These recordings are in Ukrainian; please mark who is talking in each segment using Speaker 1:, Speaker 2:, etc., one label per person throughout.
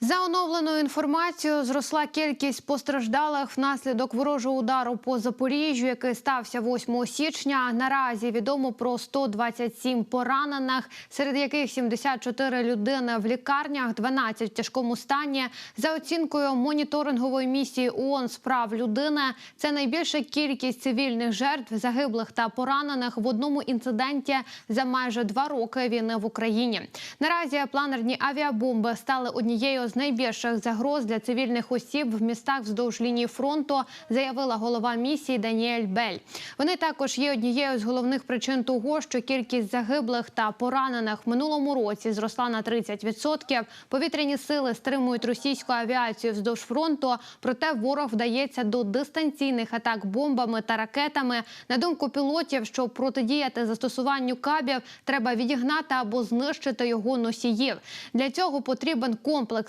Speaker 1: За оновленою інформацією, зросла кількість постраждалих внаслідок ворожого удару по Запоріжжю, який стався 8 січня. Наразі відомо про 127 поранених, серед яких 74 людини в лікарнях, 12 в тяжкому стані. За оцінкою моніторингової місії ООН з прав людини, це найбільша кількість цивільних жертв, загиблих та поранених в одному інциденті за майже два роки війни в Україні. Наразі планерні авіабомби стали однією з найбільших загроз для цивільних осіб в містах вздовж лінії фронту, заявила голова місії Даніель Бель. Вони також є однією з головних причин того, що кількість загиблих та поранених минулому році зросла на 30%. Повітряні сили стримують російську авіацію вздовж фронту, проте ворог вдається до дистанційних атак бомбами та ракетами. На думку пілотів, щоб протидіяти застосуванню кабів, треба відігнати або знищити його носіїв. Для цього потрібен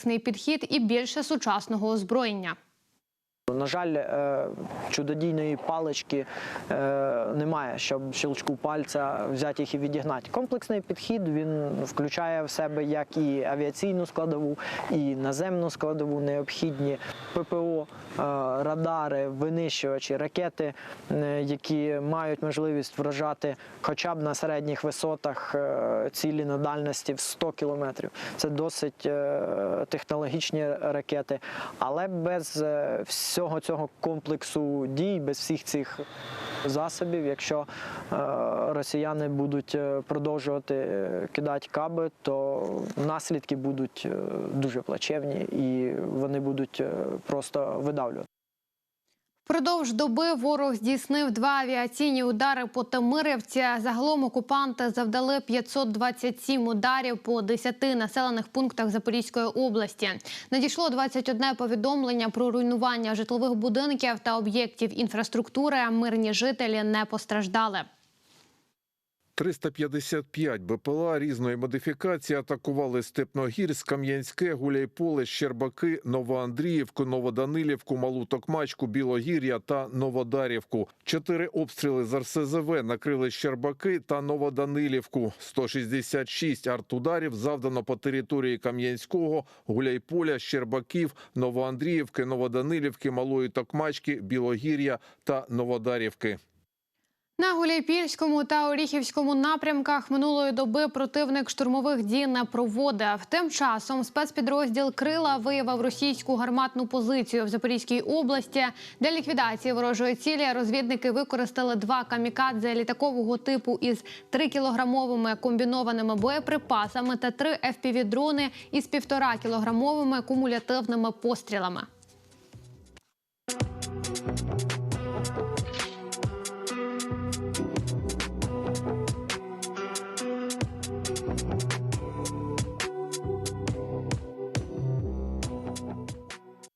Speaker 1: комплексний підхід і більше сучасного озброєння.
Speaker 2: На жаль, е, чудодійної палички е, немає, щоб щелчку пальця взяти їх і відігнати. Комплексний підхід він включає в себе як і авіаційну складову, і наземну складову, необхідні ППО, е, радари, винищувачі, ракети, які мають можливість вражати хоча б на середніх висотах цілі на дальності в 100 кілометрів. Це досить технологічні ракети, але без е, всього цього комплексу дій, без всіх цих засобів, якщо е, росіяни будуть е, продовжувати е, кидати каби, то наслідки будуть дуже плачевні і вони будуть просто видавлювати.
Speaker 1: Впродовж доби ворог здійснив два авіаційні удари по Тамирівці. Загалом окупанти завдали 527 ударів по 10 населених пунктах Запорізької області. Надійшло 21 повідомлення про руйнування житлових будинків та об'єктів інфраструктури. Мирні жителі не постраждали.
Speaker 3: 355 БПЛА різної модифікації атакували Степногірськ, Кам'янське, Гуляйполе, Щербаки, Новоандріївку, Новоданилівку, Малу Токмачку, Білогір'я та Новодарівку. Чотири обстріли з РСЗВ накрили Щербаки та Новоданилівку. 166 артударів завдано по території Кам'янського, Гуляйполя, Щербаків, Новоандріївки, Новоданилівки, Малої Токмачки, Білогір'я та Новодарівки.
Speaker 1: На Гуляйпільському та Оріхівському напрямках минулої доби противник штурмових дій не проводив. Тим часом спецпідрозділ Крила виявив російську гарматну позицію в Запорізькій області. Для ліквідації ворожої цілі розвідники використали два камікадзе літакового типу із 3-кілограмовими комбінованими боєприпасами та три FPV-дрони із 1,5-кілограмовими кумулятивними пострілами. うん。